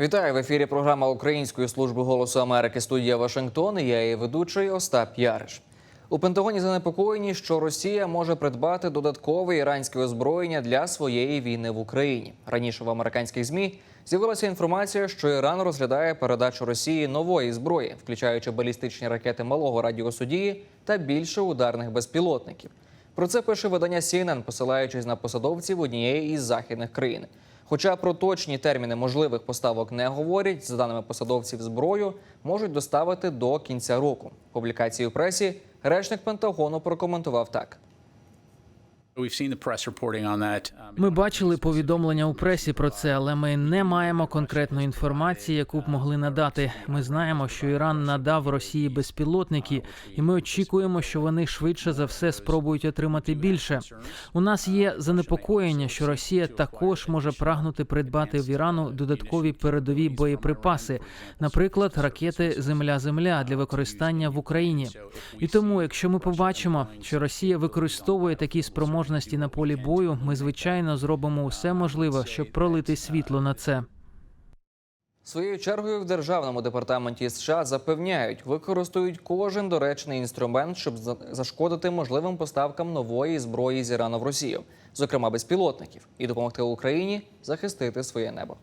Вітаю в ефірі. Програма Української служби голосу Америки. Студія Вашингтон. Я її ведучий Остап Яриш. У Пентагоні занепокоєні, що Росія може придбати додаткове іранське озброєння для своєї війни в Україні. Раніше в американських змі з'явилася інформація, що Іран розглядає передачу Росії нової зброї, включаючи балістичні ракети малого радіусу дії та більше ударних безпілотників. Про це пише видання CNN, посилаючись на посадовців однієї із західних країн. Хоча про точні терміни можливих поставок не говорять, за даними посадовців, зброю можуть доставити до кінця року. Публікації пресі речник Пентагону прокоментував так. Ми бачили повідомлення у пресі про це, але ми не маємо конкретної інформації, яку б могли надати. Ми знаємо, що Іран надав Росії безпілотники, і ми очікуємо, що вони швидше за все спробують отримати більше. У нас є занепокоєння, що Росія також може прагнути придбати в Ірану додаткові передові боєприпаси, наприклад, ракети Земля-Земля для використання в Україні. І тому, якщо ми побачимо, що Росія використовує такі спроможності на полі бою, ми звичайно зробимо усе можливе, щоб пролити світло на це. Своєю чергою в державному департаменті США запевняють, використають кожен доречний інструмент, щоб за- зашкодити можливим поставкам нової зброї з Ірану в Росію, зокрема безпілотників, і допомогти Україні захистити своє небо.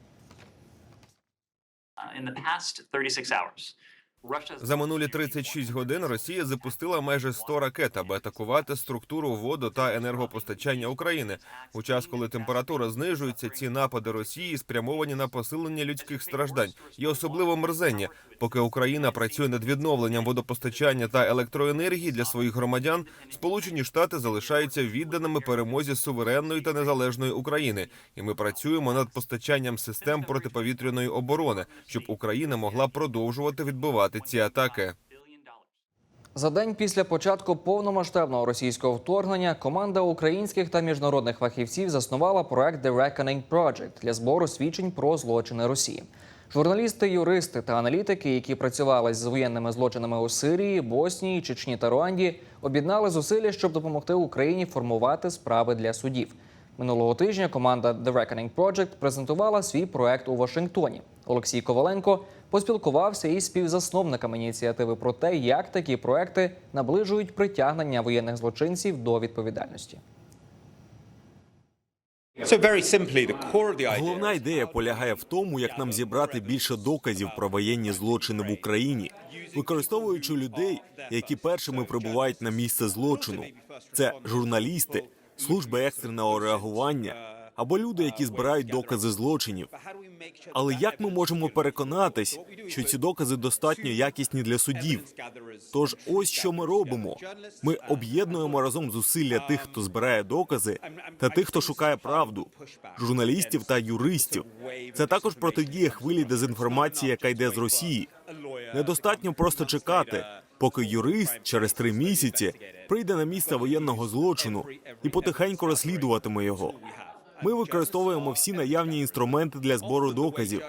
In the past 36 hours, Russia За минулі 36 годин Росія запустила майже 100 ракет, аби атакувати структуру воду та енергопостачання України. У час, коли температура знижується, ці напади Росії спрямовані на посилення людських страждань і особливо мерзення. Поки Україна працює над відновленням водопостачання та електроенергії для своїх громадян, Сполучені Штати залишаються відданими перемозі суверенної та незалежної України. І ми працюємо над постачанням систем протиповітряної оборони, щоб Україна могла продовжувати відбивати ці атаки. За день після початку повномасштабного російського вторгнення команда українських та міжнародних фахівців заснувала проект The Reckoning Project для збору свідчень про злочини Росії. Журналісти, юристи та аналітики, які працювали з воєнними злочинами у Сирії, Боснії, Чечні та Руанді, об'єднали зусилля, щоб допомогти Україні формувати справи для судів. Минулого тижня команда The Reckoning Project презентувала свій проект у Вашингтоні. Олексій Коваленко поспілкувався із співзасновниками ініціативи про те, як такі проекти наближують притягнення воєнних злочинців до відповідальності. Головна ідея полягає в тому, як нам зібрати більше доказів про воєнні злочини в Україні, використовуючи людей, які першими прибувають на місце злочину. Це журналісти, служби екстреного реагування або люди, які збирають докази злочинів. Але як ми можемо переконатись, що ці докази достатньо якісні для судів? Тож, ось що ми робимо: ми об'єднуємо разом зусилля тих, хто збирає докази, та тих, хто шукає правду, журналістів та юристів. Це також протидія хвилі дезінформації, яка йде з Росії. Недостатньо просто чекати, поки юрист через три місяці прийде на місце воєнного злочину і потихеньку розслідуватиме його. Ми використовуємо всі наявні інструменти для збору доказів.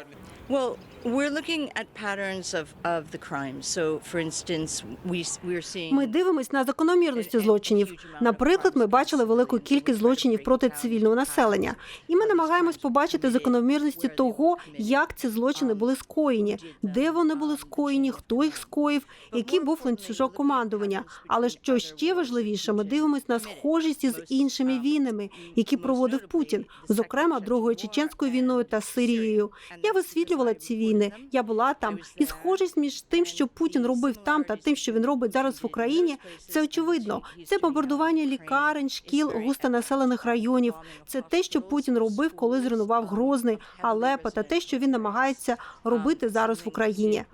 Well, we're looking at patterns of, of the crimes. So, for instance, we, we're seeing... Ми дивимось на закономірності злочинів. Наприклад, ми бачили велику кількість злочинів проти цивільного населення, і ми намагаємось побачити закономірності того, як ці злочини були скоєні, де вони були скоєні, хто їх скоїв, який був ланцюжок командування. Але що ще важливіше, ми дивимось на схожість із іншими війнами, які проводив Путін, зокрема другою чеченською війною та Сирією. Я висвітлювала ці війни. Я була там, і схожість між тим, що Путін робив там, та тим, що він робить зараз в Україні, це очевидно. Це бомбардування лікарень, шкіл, густонаселених районів. Це те, що Путін робив, коли зруйнував Грозний, Алепо, та те, що він намагається робити зараз в Україні.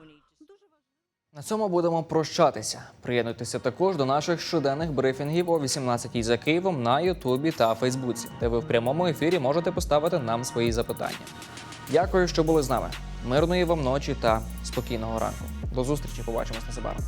На цьому будемо прощатися. Приєднуйтеся також до наших щоденних брифінгів о 18-й за Києвом на Ютубі та Фейсбуці, де ви в прямому ефірі можете поставити нам свої запитання. Дякую, що були з нами. Мирної вам ночі та спокійного ранку. До зустрічі. Побачимось незабаром.